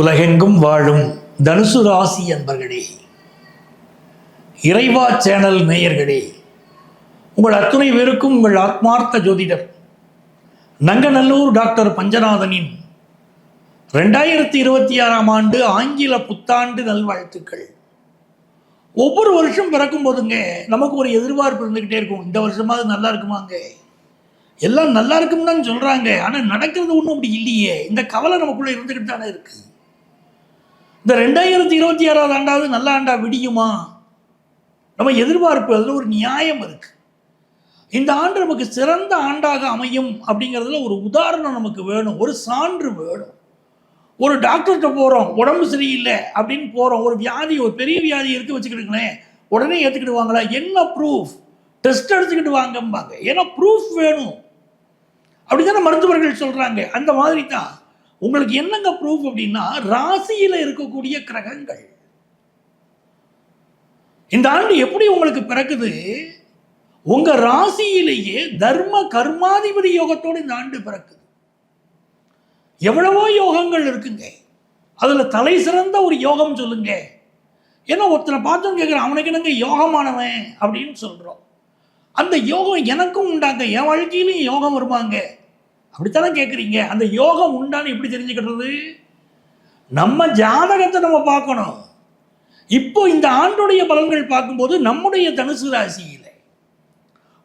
உலகெங்கும் வாழும் தனுசு ராசி என்பர்களே இறைவா சேனல் நேயர்களே உங்கள் அத்துணை பேருக்கும் உங்கள் ஆத்மார்த்த ஜோதிடர் நங்கநல்லூர் டாக்டர் பஞ்சநாதனின் ரெண்டாயிரத்தி இருபத்தி ஆறாம் ஆண்டு ஆங்கில புத்தாண்டு நல்வாழ்த்துக்கள். ஒவ்வொரு வருஷம் பிறக்கும் போதுங்க நமக்கு ஒரு எதிர்பார்ப்பு இருந்துக்கிட்டே இருக்கும். இந்த வருஷமாவது நல்லா இருக்குமாங்க? எல்லாம் நல்லா இருக்கும் தான் சொல்கிறாங்க ஆனால் நடக்கிறது ஒன்றும் அப்படி இல்லையே. இந்த கவலை நமக்குள்ளே இருந்துக்கிட்டு தானே இருக்குது இந்த ரெண்டாயிரத்தி இருபத்தி ஆறாவது ஆண்டாவது நல்ல ஆண்டா விடியுமா? நம்ம எதிர்பார்ப்பு அதில் ஒரு நியாயம் இருக்கு. இந்த ஆண்டு நமக்கு சிறந்த ஆண்டாக அமையும் அப்படிங்கிறதுல ஒரு உதாரணம் நமக்கு வேணும் ஒரு சான்று வேணும். ஒரு டாக்டர்கிட்ட போகிறோம் உடம்பு சரியில்லை அப்படின்னு போகிறோம் ஒரு வியாதி ஒரு பெரிய வியாதி இருக்கு வச்சுக்கிட்டுங்களேன் உடனே ஏற்றுக்கிடுவாங்களா என்ன ப்ரூஃப் டெஸ்ட் எடுத்துக்கிட்டு வாங்கம்பாங்க. ஏன்னா ப்ரூஃப் வேணும். அப்படி தானே மருத்துவர்கள் சொல்கிறாங்க அந்த மாதிரி தான் உங்களுக்கு என்னங்க ப்ரூஃப் அப்படின்னா ராசியில் இருக்கக்கூடிய கிரகங்கள். இந்த ஆண்டு எப்படி உங்களுக்கு பிறக்குது? உங்க ராசியிலேயே தர்ம கர்மாதிபதி யோகத்தோடு இந்த ஆண்டு பிறக்குது. எவ்வளவோ யோகங்கள் இருக்குங்க. அதுல தலை சிறந்த ஒரு யோகம் சொல்லுங்க. ஏன்னா ஒருத்தனை பார்த்தோம் கேட்குறேன் அவனுக்கு என்னங்க யோகமானவன் அப்படின்னு சொல்றோம். அந்த யோகம் எனக்கும் உண்டாங்க. என் வாழ்க்கையிலையும் யோகம் வருவாங்க அப்படித்தானே கேட்குறீங்க அந்த யோகம் உண்டான்னு எப்படி தெரிஞ்சுக்கிறது நம்ம ஜாதகத்தை நம்ம பார்க்கணும். இப்போ இந்த ஆண்டுடைய பலன்கள் பார்க்கும்போது நம்முடைய தனுசு ராசியில்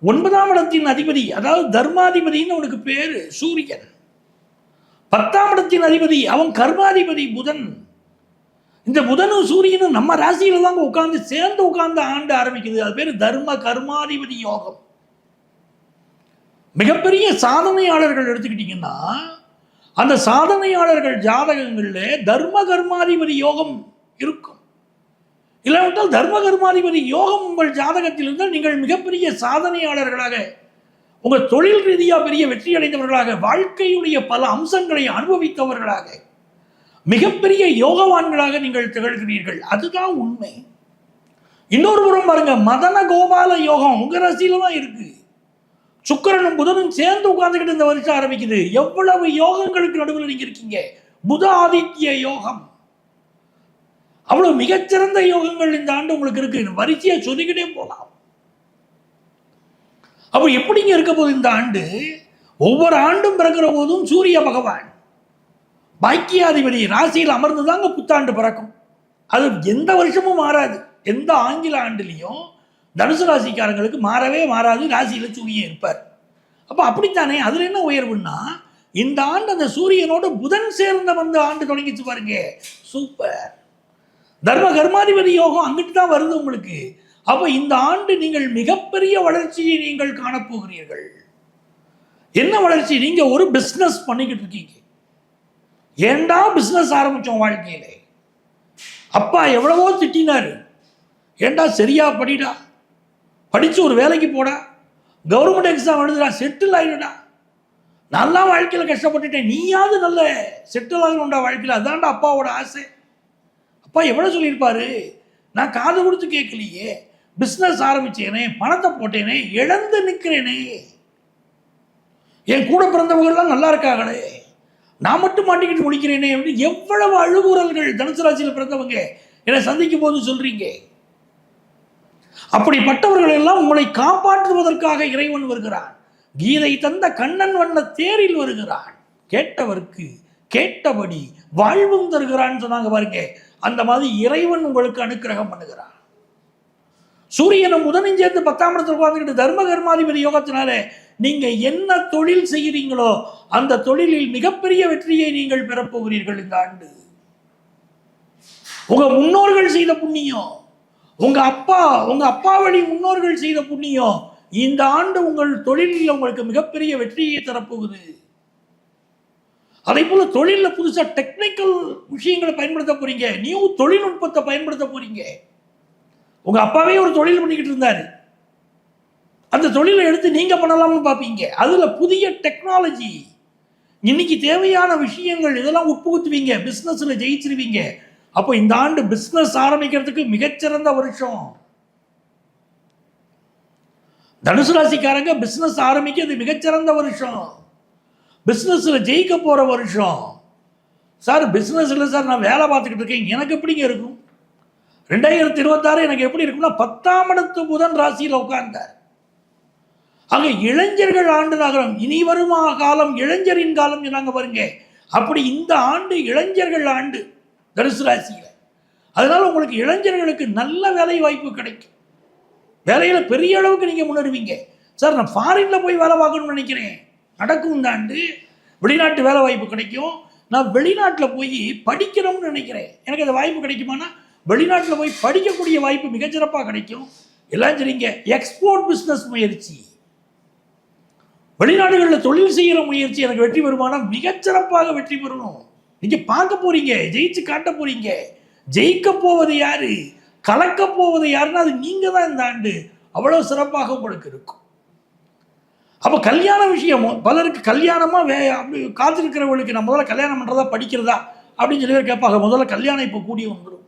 ஒன்பதாம் இடத்தின் அதிபதி அதாவது தர்மாதிபதின்னு அவனுக்கு பேர் சூரியன். பத்தாம் இடத்தின் அதிபதி அவன் கர்மாதிபதி புதன். இந்த புதனும் சூரியனும் நம்ம ராசியில் தாங்க உட்காந்து சேர்ந்து உட்கார்ந்து ஆண்டு ஆரம்பிக்குது. அது பேர் தர்ம கர்மாதிபதி யோகம். மிகப்பெரிய சாதனையாளர்கள் எடுத்துக்கிட்டிங்கன்னா அந்த சாதனையாளர்கள் ஜாதகங்களில் தர்ம கர்மாதிபதி யோகம் இருக்கும். இல்லாவிட்டால் தர்ம கர்மாதிபதி யோகம் உங்கள் ஜாதகத்தில் இருந்தால் நீங்கள் மிகப்பெரிய சாதனையாளர்களாக உங்கள் தொழில் ரீதியாக பெரிய வெற்றி அடைந்தவர்களாக வாழ்க்கையுடைய பல அம்சங்களை அனுபவித்தவர்களாக மிகப்பெரிய யோகவான்களாக நீங்கள் திகழ்கிறீர்கள். அதுதான் உண்மை. இன்னொரு புறம் பாருங்க மதன கோபால யோகம் உங்க ராசியில தான் இருக்கு. சுக்கிரனும் புதனும் சேர்ந்து உட்கார்ந்துக்கிட்டு இந்த வருஷம் ஆரம்பிக்குது. எவ்வளவு யோகங்களுக்கு நடுவில் நீங்க இருக்கீங்க? புத ஆதித்ய யோகம். அவ்வளவு மிகச்சிறந்த யோகங்கள் இந்த ஆண்டு உங்களுக்கு இருக்கு. வரிசையை சொல்லிக்கிட்டே போகலாம் அப்போ எப்படிங்க இருக்க போது இந்த ஆண்டு? ஒவ்வொரு ஆண்டும் பிறக்கிற போதும் சூரிய பகவான் பாக்கியாதிபதி ராசியில் அமர்ந்து தாங்க புத்தாண்டு பிறக்கும். அது எந்த வருஷமும் மாறாது. எந்த ஆங்கில ஆண்டுலேயும் தனுசு ராசிக்காரங்களுக்கு மாறவே மாறாது ராசியில் சூரியன் இருப்பார். அப்போ அப்படித்தானே? அதில் என்ன உயர்வுன்னா இந்த ஆண்டு அந்த சூரியனோட புதன் சேர்ந்த வந்த ஆண்டு தொடங்கிச்சு பாருங்க. சூப்பர். தர்ம கர்மாதிபதி யோகம் அங்கிட்டு தான் வருது உங்களுக்கு. அப்போ இந்த ஆண்டு நீங்கள் மிகப்பெரிய வளர்ச்சியை நீங்கள் காணப்போகிறீர்கள் என்ன வளர்ச்சி? நீங்க ஒரு பிஸ்னஸ் பண்ணிக்கிட்டு இருக்கீங்க. ஏண்டா பிஸ்னஸ் ஆரம்பிச்சோம் வாழ்க்கையிலே? அப்பா எவ்வளவோ திட்டினாரு. ஏண்டா சரியா படிடா? படித்து ஒரு வேலைக்கு போடா. கவர்மெண்ட் எக்ஸாம் எழுதுடா செட்டில் ஆகிடுடா நல்லா வாழ்க்கையில் கஷ்டப்பட்டுட்டேன். நீயாவது நல்ல செட்டில் ஆகணும்டா வாழ்க்கையில். அதான்டா அப்பாவோட ஆசை. அப்பா எவ்வளோ சொல்லியிருப்பாரு? நான் காது கொடுத்து கேட்கலையே. பிஸ்னஸ் ஆரம்பிச்சேனே பணத்தை போட்டேனே இழந்து நிற்கிறேனே என் கூட பிறந்தவங்கெல்லாம் நல்லா இருக்காங்களே. நான் மட்டும் மாட்டிக்கிட்டு முடிக்கிறேனே அப்படின்னு எவ்வளவு அழுகுறல்கள் தனுசு ராசியில் பிறந்தவங்க என்னை சந்திக்கும் போது சொல்கிறீங்க அப்படிப்பட்டவர்கள் எல்லாம் உங்களை காப்பாற்றுவதற்காக இறைவன் வருகிறான். கீதை தந்த கண்ணன் வண்ண தேரில் வருகிறான். கேட்டவர்க்கு கேட்டபடி வாழ்வும் தருகிறான்னு சொன்னாங்க பாருங்க. அந்த மாதிரி இறைவன் உங்களுக்கு அனுக்கிரகம் பண்ணுகிறான். சூரியனும் புதனும் சேர்ந்து பத்தாம் இடத்துல உட்காந்துக்கிட்டு தர்ம கர்மாதிபதி யோகத்தினாலே நீங்கள் என்ன தொழில் செய்கிறீங்களோ அந்த தொழிலில் மிகப்பெரிய வெற்றியை நீங்கள் பெறப்போகிறீர்கள் இந்த ஆண்டு. உங்க முன்னோர்கள் செய்த புண்ணியம். உங்கள் அப்பா உங்கள் அப்பா வழி முன்னோர்கள் செய்த புண்ணியம். இந்த ஆண்டு உங்கள் தொழிலில் உங்களுக்கு மிகப்பெரிய வெற்றியை தரப்போகுது. அதே போல தொழிலில் புதுசாக டெக்னிக்கல் விஷயங்களை பயன்படுத்த போறீங்க. நியூ தொழில்நுட்பத்தை பயன்படுத்த போறீங்க. உங்க அப்பாவே ஒரு தொழில் பண்ணிக்கிட்டு இருந்தாரு. அந்த தொழிலை எடுத்து நீங்க பண்ணலாம்னு பார்ப்பீங்க. அதுல புதிய டெக்னாலஜி இன்னைக்கு தேவையான விஷயங்கள் இதெல்லாம் உட்புகுத்துவீங்க. பிஸ்னஸில் ஜெயிச்சிருவீங்க. அப்போ இந்த ஆண்டு பிஸ்னஸ் ஆரம்பிக்கிறதுக்கு மிகச்சிறந்த வருஷம். தனுசு ராசிக்காரங்க பிஸ்னஸ் ஆரம்பிக்கிறது மிகச்சிறந்த வருஷம். பிஸ்னஸில் ஜெயிக்க போகிற வருஷம். சார் பிஸ்னஸ் இல்லை சார் நான் வேலை பார்த்துக்கிட்டு இருக்கேன். எனக்கு எப்படிங்க இருக்கும்? ரெண்டாயிரத்தி இருபத்தாறு எனக்கு எப்படி இருக்கும்னா பத்தாம் இடத்து புதன் ராசியில் உட்கார்ந்தார். அங்கே இளைஞர்கள் ஆண்டு நகரம் இனி வருமா காலம் இளைஞரின் காலம் சொன்னாங்க பாருங்க. அப்படி இந்த ஆண்டு இளைஞர்கள் ஆண்டு தனுசு ராசியில் அதனால் உங்களுக்கு இளைஞர்களுக்கு நல்ல வேலை வாய்ப்பு கிடைக்கும். வேலையில் பெரிய அளவுக்கு நீங்கள் முன்னேறுவீங்க. சார் நான் ஃபாரினில் போய் வேலை பார்க்கணும்னு நினைக்கிறேன். நடக்கும் தாண்டு வெளிநாட்டு வேலை வாய்ப்பு கிடைக்கும். நான் வெளிநாட்டில் போய் படிக்கணும்னு நினைக்கிறேன். எனக்கு அந்த வாய்ப்பு கிடைக்குமானா வெளிநாட்டில் போய் படிக்கக்கூடிய வாய்ப்பு மிகச்சிறப்பாக கிடைக்கும். எல்லாம் சரிங்க. எக்ஸ்போர்ட் பிஸ்னஸ் முயற்சி. வெளிநாடுகளில் தொழில் செய்கிற முயற்சி எனக்கு வெற்றி பெறுமானா மிகச்சிறப்பாக வெற்றி பெறணும். நீங்க பார்க்க போறீங்க ஜெயிச்சு காட்ட போறீங்க. ஜெயிக்க போவது யாரு? கலக்க போவது யாருன்னா அது நீங்க தான் இந்த ஆண்டு. அவ்வளவு சிறப்பாக உங்களுக்கு இருக்கும். அப்போ கல்யாண விஷயமும் பலருக்கு கல்யாணமாக வே அப்படி காத்திருக்கிறவங்களுக்கு நான் முதல்ல கல்யாணம் பண்ணுறதா படிக்கிறதா அப்படின்னு சொல்லி பேர் கேட்பாங்க முதல்ல கல்யாணம் இப்போ கூடி வந்துடும்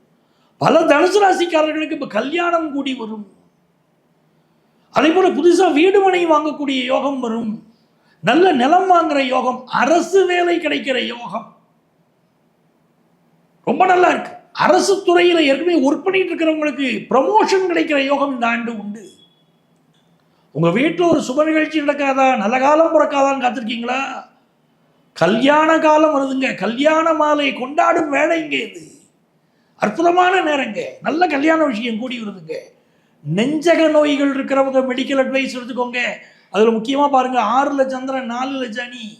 பல தனுசு ராசிக்காரர்களுக்கு இப்போ கல்யாணம் கூடி வரும். அதே போல புதுசாக வீடு மனை வாங்கக்கூடிய யோகம் வரும். நல்ல நிலம் வாங்குற யோகம் அரசு வேலை கிடைக்கிற யோகம். ரொம்ப நல்லா இருக்கு. அரசு துறையில் ஏற்கனவே ஒர்க் பண்ணிட்டு இருக்கிறவங்களுக்கு ப்ரமோஷன் கிடைக்கிற யோகம் இந்த ஆண்டு உண்டு. உங்கள் வீட்டில் ஒரு சுப நிகழ்ச்சி நடக்காதா? நல்ல காலம் பிறக்காதான்னு காத்திருக்கீங்களா? கல்யாண காலம் வருதுங்க. கல்யாண மாலை கொண்டாடும் வேலை இங்கே இது. அற்புதமான நேரங்க. நல்ல கல்யாண விஷயம் கூடி வருதுங்க. நெஞ்சக நோய்கள் இருக்கிறவங்க மெடிக்கல் அட்வைஸ் எடுத்துக்கோங்க. அதில் முக்கியமாக பாருங்கள் ஆறு லட்சந்திரன் சந்திரன் நாலுல சனி.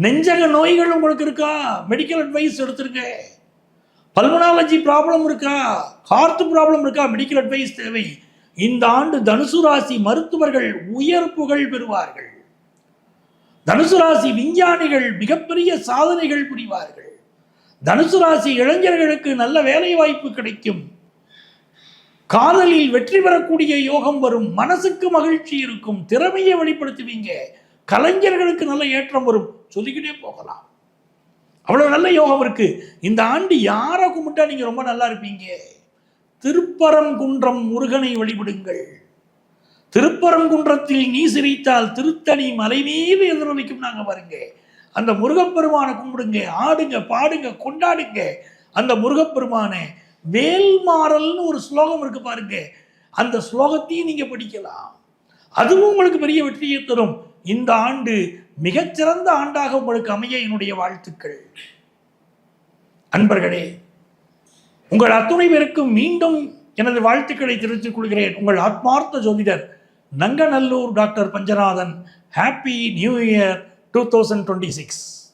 நெஞ்சக நோய்கள் உங்களுக்கு இருக்கா? மெடிக்கல் அட்வைஸ் எடுத்துருங்க பல்மனாலஜி ப்ராப்ளம் இருக்கா? ஹார்ட் ப்ராப்ளம் இருக்கா? மெடிக்கல் அட்வைஸ் தேவை. இந்த ஆண்டு தனுசு ராசி மருத்துவர்கள் உயர் புகழ் பெறுவார்கள். தனுசு ராசி விஞ்ஞானிகள் மிகப்பெரிய சாதனைகள் புரிவார்கள். தனுசு ராசி இளைஞர்களுக்கு நல்ல வேலை வாய்ப்பு கிடைக்கும். காதலில் வெற்றி பெறக்கூடிய யோகம் வரும். மனசுக்கு மகிழ்ச்சி இருக்கும். திறமையை வெளிப்படுத்துவீங்க. கலைஞர்களுக்கு நல்ல ஏற்றம் வரும். சொல்லிக்கிட்டே போகலாம். அவ்வளோ நல்ல யோகம் இருக்கு. இந்த ஆண்டு யாரை கும்பிட்டா நீங்க ரொம்ப நல்லா இருப்பீங்க? திருப்பரங்குன்றம் முருகனை வழிபடுங்கள். திருப்பரங்குன்றத்தில் நீ சிரித்தால் திருத்தணி மலை மீது எதிரொலிக்கும் நாங்க பாருங்க. அந்த முருகப்பெருமானை கும்பிடுங்க ஆடுங்க பாடுங்க கொண்டாடுங்க. அந்த முருகப்பெருமானை வேல்மாறல்னு ஒரு ஸ்லோகம் இருக்கு பாருங்க. அந்த ஸ்லோகத்தையும் நீங்க படிக்கலாம். அதுவும் உங்களுக்கு பெரிய வெற்றியை தரும். இந்த ஆண்டு மிகச்சிறந்த ஆண்டாக உங்களுக்கு அமைய என்னுடைய வாழ்த்துக்கள். அன்பர்களே உங்கள் அத்துணை பேருக்கும் மீண்டும் எனது வாழ்த்துக்களை தெரிவித்துக் கொள்கிறேன். உங்கள் ஆத்மார்த்த ஜோதிடர் Nanganallur doctor Panchanathan. Happy new year two thousand twenty six